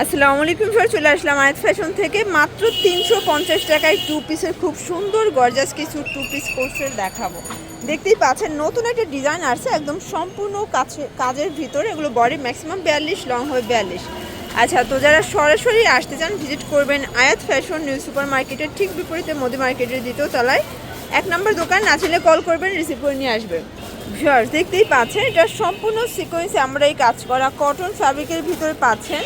আসসালামু আলাইকুম স্যার চলে আসলাম আয়াত ফ্যাশন থেকে। মাত্র তিনশো পঞ্চাশ টাকায় টু পিসের খুব সুন্দর গর্জাস কিছু টু পিস কোর্সের দেখাবো। দেখতেই পাচ্ছেন, নতুন একটা ডিজাইন আসছে, একদম সম্পূর্ণ কাছে কাজের ভিতরে। এগুলো বডি ম্যাক্সিমাম বিয়াল্লিশ লং হবে বিয়াল্লিশ। আচ্ছা তো যারা সরাসরি আসতে চান ভিজিট করবেন আয়াত ফ্যাশন নিউ সুপার মার্কেটের ঠিক বিপরীতে মোদি মার্কেটের দ্বিতীয় তলায়। এক নম্বর দোকান, না ছেলে কল করবেন রিসিভ করে নিয়ে আসবেন ভিউয়ার্স দেখতেই পাচ্ছেন, এটা সম্পূর্ণ সিকোয়েন্সে আমরা এই কাজ করা কটন ফ্যাব্রিকের ভিতরে পাচ্ছেন।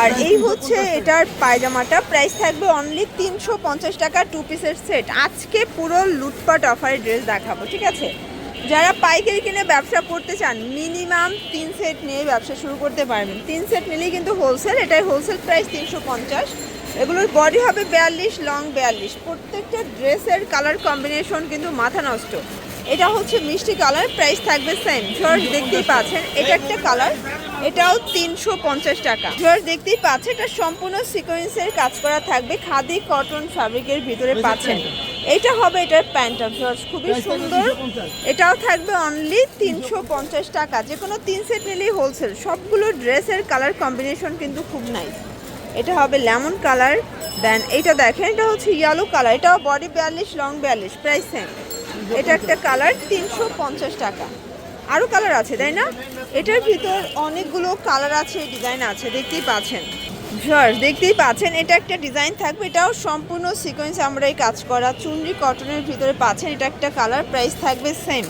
আর এই হচ্ছে এটার পায়জামাটা। প্রাইস থাকবে অনলি তিনশো পঞ্চাশ টাকা টু পিসের সেট আজকে পুরো লুটপাট অফারের ড্রেস দেখাবো, ঠিক আছে? যারা পাইকারি কিনে ব্যবসা করতে চান মিনিমাম তিন সেট নিয়ে ব্যবসা শুরু করতে পারবেন। তিন সেট নিলেই কিন্তু হোলসেল এটাই হোলসেল প্রাইস তিনশো পঞ্চাশ। এগুলোর বডি হবে বিয়াল্লিশ লং বিয়াল্লিশ। প্রত্যেকটা ড্রেসের কালার কম্বিনেশন কিন্তু মাথা নষ্ট। এটা হচ্ছে মিষ্টি কালার প্রাইস থাকবে সেম জর্জ দেখতেই পাচ্ছেন এটা একটা কালার এটাও তিনশো পঞ্চাশ টাকা। জর্জ দেখতেই পাচ্ছেন এটা সম্পূর্ণ সিকোয়েন্সের কাজ করা থাকবে খাদি কটন ফ্যাব্রিকের ভিতরে পাচ্ছেন। এটা হবে এটার প্যান্টটা জর্জ খুবই সুন্দর। এটাও থাকবে অনলি তিনশো পঞ্চাশ টাকা। যে কোনো তিন সেট নিলেই হোলসেল সবগুলো ড্রেসের কালার কম্বিনেশন কিন্তু খুব নাইস এটা হবে লেমন কালার দেন এটা দেখেন এটা হচ্ছে ইয়েলো কালার এটাও বডি বিয়াল্লিশ লং বিয়াল্লিশ প্রাইস সেম এটা একটা কালার তিনশো পঞ্চাশ টাকা। আরও কালার আছে তাই না? এটার ভিতর অনেকগুলো কালার আছে ডিজাইন আছে দেখতেই পাচ্ছেন। ভিউয়ার্স দেখতেই পাচ্ছেন এটা একটা ডিজাইন থাকবে এটাও সম্পূর্ণ সিকোয়েন্স আমরা এই কাজ করা। চুনরি কটনের ভিতরে পাচ্ছেন এটা একটা কালার প্রাইস থাকবে সেম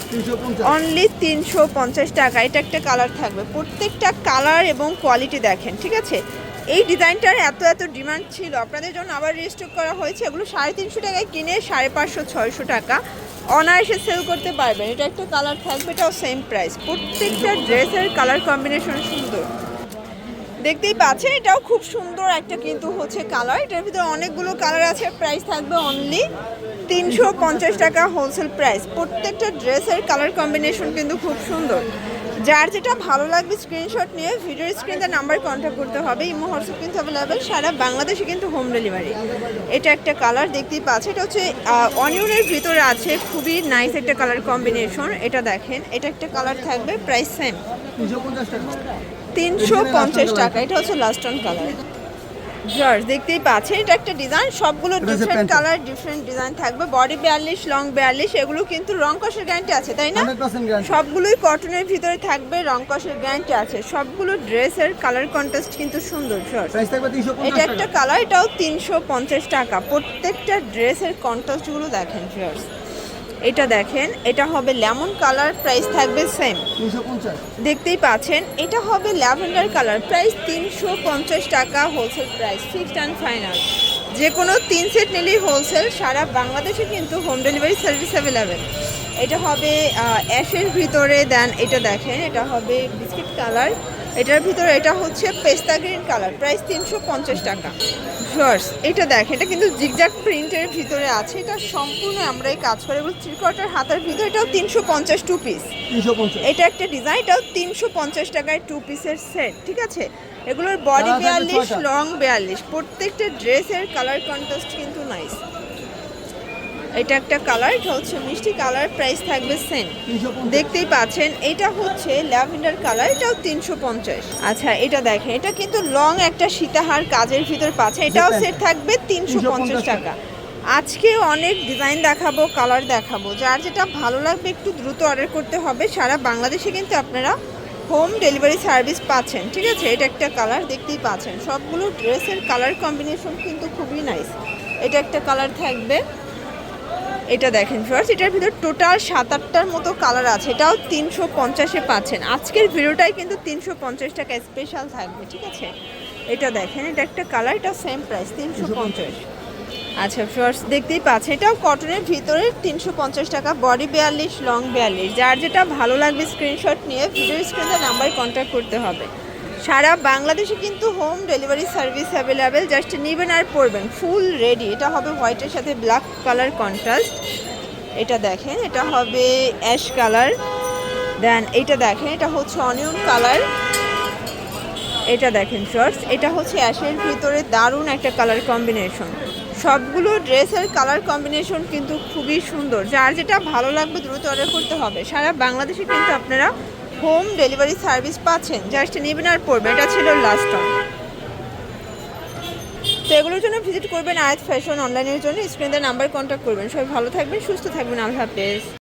অনলি তিনশো পঞ্চাশ টাকা এটা একটা কালার থাকবে। প্রত্যেকটা কালার এবং কোয়ালিটি দেখেন ঠিক আছে? এই ডিজাইনটার এত এত ডিমান্ড ছিল। আপনাদের জন্য আবার রেজিস্টার করা হয়েছে। এগুলো সাড়ে তিনশো টাকায় কিনে সাড়ে পাঁচশো, ছয়শো টাকা। অনায়াসে সেল করতে পারবেন। এটা একটা কালার থাকবে, এটাও সেম প্রাইস প্রত্যেকটা ড্রেসের কালার কম্বিনেশন সুন্দর। দেখতেই পাচ্ছেন, এটাও খুব সুন্দর একটা কিন্তু হচ্ছে কালার এটার ভিতরে অনেকগুলো কালার আছে। প্রাইস থাকবে অনলি তিনশো পঞ্চাশ টাকা হোলসেল প্রাইস প্রত্যেকটা ড্রেসের কালার কম্বিনেশন কিন্তু খুব সুন্দর। যার যেটা ভালো লাগবে স্ক্রিনশট নিয়ে ভিডিওর স্ক্রিনে নাম্বার কন্ট্যাক্ট করতে হবে। ইমো হোয়াটসঅ্যাপ কিন্তু অ্যাভেলেবেল সারা বাংলাদেশে কিন্তু হোম ডেলিভারি এটা একটা কালার দেখতেই পাচ্ছে। এটা হচ্ছে অনিয়নের ভিতরে আছে খুবই নাইস একটা কালার কম্বিনেশন এটা দেখেন এটা একটা কালার থাকবে প্রাইস সেম তিনশো পঞ্চাশ টাকা। এটা হচ্ছে লাস্ট অন কালার জর্জ দেখতেই পাচ্ছেন এটা একটা ডিজাইন সবগুলো ডিফারেন্ট কালার ডিফারেন্ট ডিজাইন থাকবে। বডি বিয়াল্লিশ লং বিয়াল্লিশ এগুলো কিন্তু রং কষের গ্যারান্টি আছে তাই না? সবগুলোই কটনের ভিতরে থাকবে রং কষের গ্যারান্টি আছে। সবগুলো ড্রেসের কালার কন্ট্রাস্ট কিন্তু সুন্দর জর্জ প্রাইস থাকবে 350 এটা একটা কালার এটাও তিনশো পঞ্চাশ টাকা। প্রত্যেকটা ড্রেসের কন্ট্রাস্টগুলো দেখেন জর্জ এটা দেখেন এটা হবে লেমন কালার প্রাইস থাকবে সেম দেখতেই পাচ্ছেন এটা হবে ল্যাভেন্ডার কালার প্রাইস তিনশো পঞ্চাশ টাকা wholesale price fixed and final যে কোনো তিন সেট নিলেই হোলসেল সারা বাংলাদেশে কিন্তু হোম ডেলিভারি সার্ভিস অ্যাভেলেবেল এটা হবে অ্যাশের ভিতরে দেন এটা দেখেন এটা হবে বিস্কিট কালার। এটার ভিতরে এটা হচ্ছে পেস্তা গ্রিন কালার প্রাইস তিনশো পঞ্চাশ টাকা। ফার্স এটা দেখেন এটা কিন্তু জিগজাগ প্রিন্টের ভিতরে আছে এটা সম্পূর্ণ আমরা এই কাজ করে এগুলো থ্রি কোয়ার্টার হাতার ভিতরে এটাও তিনশো পঞ্চাশ টু পিস এটা একটা ডিজাইন এটাও তিনশো পঞ্চাশ টাকায় টু পিসের সেট ঠিক আছে? এগুলোর বডি বিয়াল্লিশ লং বিয়াল্লিশ প্রত্যেকটা ড্রেসের কালার কন্ট্রাস্ট কিন্তু নাইস এটা একটা কালার এটা হচ্ছে মিষ্টি কালার প্রাইস থাকবে সেম দেখতেই পাচ্ছেন এটা হচ্ছে ল্যাভেন্ডার কালার এটাও তিনশো পঞ্চাশ। আচ্ছা এটা দেখেন এটা কিন্তু লং একটা সীতাহার কাজের ভিতর পাচ্ছে এটাও সেট থাকবে তিনশো পঞ্চাশ টাকা। আজকে অনেক ডিজাইন দেখাবো কালার দেখাবো যার যেটা ভালো লাগবে একটু দ্রুত অর্ডার করতে হবে সারা বাংলাদেশে কিন্তু আপনারা হোম ডেলিভারি সার্ভিস পাচ্ছেন ঠিক আছে? এটা একটা কালার দেখতেই পাচ্ছেন সবগুলো ড্রেসের কালার কম্বিনেশন কিন্তু খুবই নাইস এটা একটা কালার থাকবে। এটা দেখেন ফার্স্ট এটার ভিতর টোটাল সাত আটটার মতো কালার আছে। এটাও তিনশো পঞ্চাশে পাচ্ছেন। আজকের ভিডিওটাই কিন্তু তিনশো পঞ্চাশ টাকা স্পেশাল থাকবে, ঠিক আছে? এটা দেখেন, এটা একটা কালার এটা সেম প্রাইস তিনশো পঞ্চাশ। আচ্ছা ফার্স্ট দেখতেই পাচ্ছেন, এটাও কটনের ভিতরে তিনশো পঞ্চাশ টাকা বডি বিয়াল্লিশ লং বিয়াল্লিশ। যার যেটা ভালো লাগবে স্ক্রিনশট নিয়ে ভিডিও স্ক্রিনে নাম্বার কন্ট্যাক্ট করতে হবে। সারা বাংলাদেশে কিন্তু home delivery service available just নেবেন আর পরবেন ফুল রেডি এটা হবে হোয়াইটের সাথে ব্ল্যাক কালার কন্ট্রাস্ট এটা দেখেন, এটা হবে অ্যাশ কালার দেন এটা দেখেন, এটা হচ্ছে অনিয়ন কালার এটা দেখেন শর্টস এটা হচ্ছে অ্যাশের ভিতরে দারুণ একটা কালার কম্বিনেশন সবগুলো ড্রেসের কালার কম্বিনেশন কিন্তু খুবই সুন্দর। যার যেটা ভালো লাগবে দ্রুত অর্ডার করতে হবে। সারা বাংলাদেশে কিন্তু আপনারা হোম ডেলিভারি সার্ভিস পাচ্ছেন। জাস্ট নেবেন আর পড়বেন এটা ছিল লাস্ট অন তো এগুলোর জন্য ভিজিট করবেন আয়াত ফ্যাশন অনলাইনের জন্য। স্ক্রিনের নাম্বার কন্ট্যাক্ট করবেন। সবাই ভালো থাকবেন, সুস্থ থাকবেন। আল্লাহ হাফেজ।